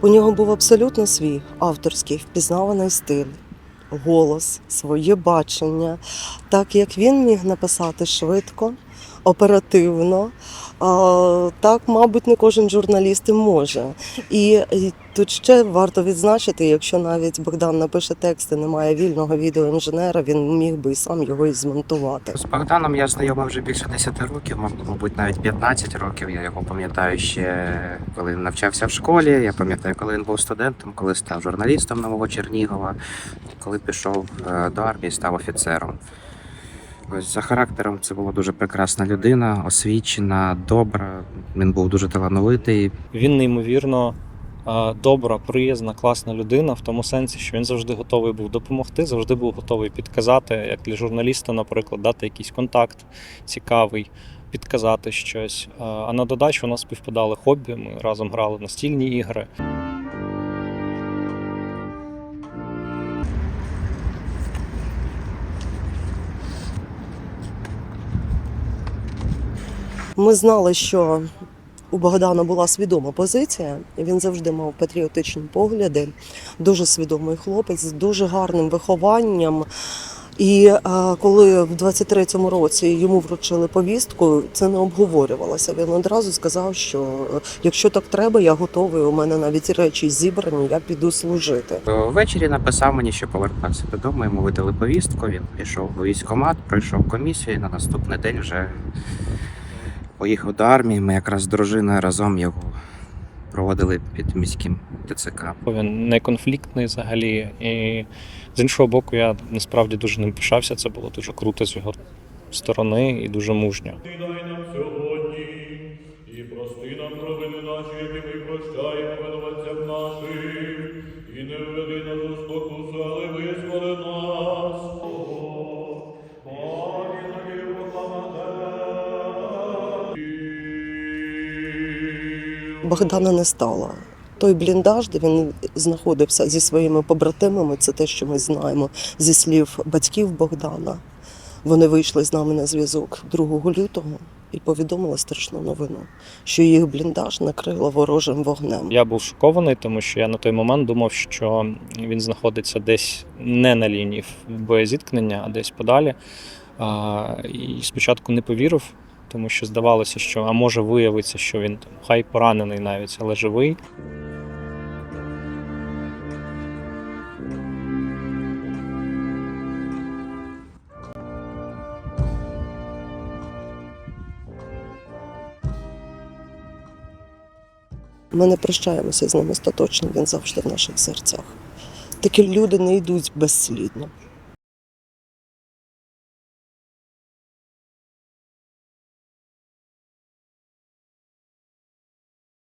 У нього був абсолютно свій авторський впізнаваний стиль, голос, своє бачення, так як він міг написати швидко, оперативно. а, Так, мабуть, не кожен журналіст і може. І, і тут ще варто відзначити, якщо навіть Богдан напише тексти, немає вільного відеоінженера, він міг би і сам його і змонтувати. З Богданом я знайомий вже більше 10 років, мабуть, навіть 15 років. Я його пам'ятаю ще коли навчався в школі. Я пам'ятаю, коли він був студентом, коли став журналістом нового Чернігова, коли пішов е, до армії, став офіцером. Ось за характером це була дуже прекрасна людина, освічена, добра. Він був дуже талановитий. Він неймовірно добра, приязна, класна людина в тому сенсі, що він завжди готовий був допомогти, завжди був готовий підказати, як для журналіста, наприклад, дати якийсь контакт цікавий, підказати щось. А на додачу у нас співпадали хобі. Ми разом грали настільні ігри. Ми знали, що у Богдана була свідома позиція, він завжди мав патріотичні погляди. Дуже свідомий хлопець з дуже гарним вихованням. І е, коли в 23-му році йому вручили повістку, це не обговорювалося. Він одразу сказав, що е, якщо так треба, я готовий. У мене навіть речі зібрані, я піду служити. Ввечері написав мені, що повертався додому. Йому видали повістку. Він пішов у військкомат, пройшов комісію. І на наступний день вже поїхав до армії. Ми якраз з дружиною разом його проводили під міським ТЦК. Він не конфліктний взагалі. І з іншого боку, я насправді дуже ним пишався. Це було дуже круто з його сторони і дуже мужньо. Дай нам сьогодні і прости нам провини наші, прощаємо винуватцям нашим, і не введи нас у спокусу, але визволи нас. Богдана не стало. Той бліндаж, де він знаходився зі своїми побратимами, це те, що ми знаємо зі слів батьків Богдана. Вони вийшли з нами на зв'язок 2 лютого і повідомили страшну новину, що їх бліндаж накрило ворожим вогнем. Я був шокований, тому що я на той момент думав, що він знаходиться десь не на лінії боєзіткнення, а десь подалі. І спочатку не повірив, тому що здавалося, що а може виявиться, що він хай поранений навіть, але живий. Ми не прощаємося з ним остаточно, він завжди в наших серцях. Такі люди не йдуть безслідно.